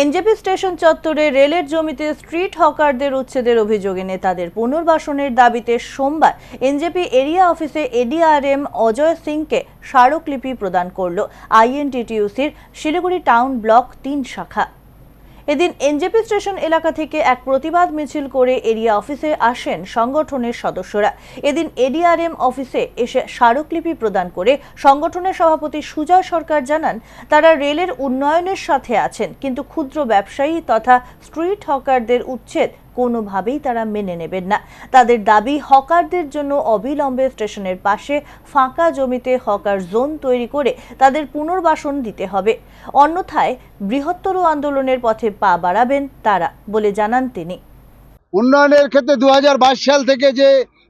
NJP station চত্বরে রেলের জমিতে স্ট্রিট হকারদের উচ্ছেদের অভিযোগে নেতাদের পুনর্বাসনের দাবিতে সোমবার NJP area office ADRM Ajay সিংকে স্মারকলিপি প্রদান করল আইএনটিটিউসির শিলিগুড়ি টাউন ব্লক তিন শাখা। এদিন এনজেপি স্টেশন এলাকা থেকে এক প্রতিবাদ মিছিল করে এরিয়া অফিসে আসেন সংগঠনের সদস্যরা। এদিন এডিআরএম অফিসে এসে স্মারকলিপি প্রদান করে সংগঠনের সভাপতি সুজয় সরকার জানান, তারা রেলের উন্নয়নের সাথে আছেন, কিন্তু ক্ষুদ্র ব্যবসায়ী তথা স্ট্রিট হকারদের উচ্ছেদ কোনোভাবেই তারা মেনে নেবেন না। তাদের দাবি, হকারদের জন্য অবিলম্বে স্টেশনের পাশে ফাঁকা জমিতে হকার জোন তৈরি করে তাদের পুনর্বাসন দিতে হবে। অন্যথায় বৃহত্তর আন্দোলনের পথে পা বাড়াবেন তারা বলে জানান তিনি। উন্নয়নের ক্ষেত্রে দু হাজার বাইশ সাল থেকে যে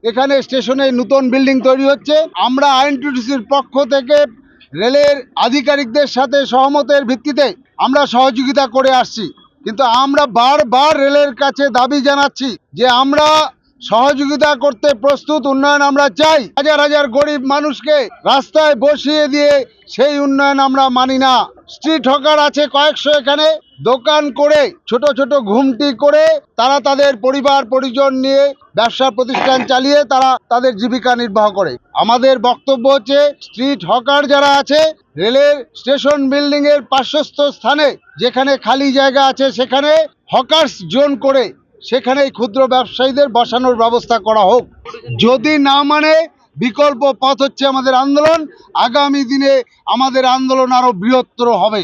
এখানে স্টেশনে নতুন বিল্ডিং তৈরি হচ্ছে, আমরা আইএনটিডিসির পক্ষ থেকে রেলের আধিকারিকদের সাথে সহমতের ভিত্তিতে আমরা সহযোগিতা করে আসছি। কিন্তু আমরা বারবার রেলের কাছে দাবি জানাচ্ছি যে আমরা সহযোগিতা করতে প্রস্তুত উন্নয়ন আমরা চাই। হাজার হাজার গরিব মানুষকে রাস্তায় বসিয়ে দিয়ে সেই উন্নয়ন আমরা মানি না। স্ট্রিট হকার আছে কয়েকশো এখানে। দোকান করে, ছোট ছোট ঘুমটি করে তারা তাদের পরিবার, পরিজন নিয়ে ব্যবসা প্রতিষ্ঠান চালিয়ে তারা তাদের জীবিকা নির্বাহ করে। আমাদের বক্তব্য হচ্ছে, স্ট্রিট হকার যারা আছে রেলের স্টেশন বিল্ডিং এর পার্শ্বস্থ স্থানে, যেখানে খালি জায়গা আছে সেখানে হকার্স জোন করে সেখানে ক্ষুদ্র ব্যবসায়ীদের বসানোর ব্যবস্থা করা হোক। যদি না মানে বিকল্প পথ হচ্ছে আমাদের আন্দোলন। আগামী দিনে আমাদের আন্দোলন আরও বৃহত্তর হবে।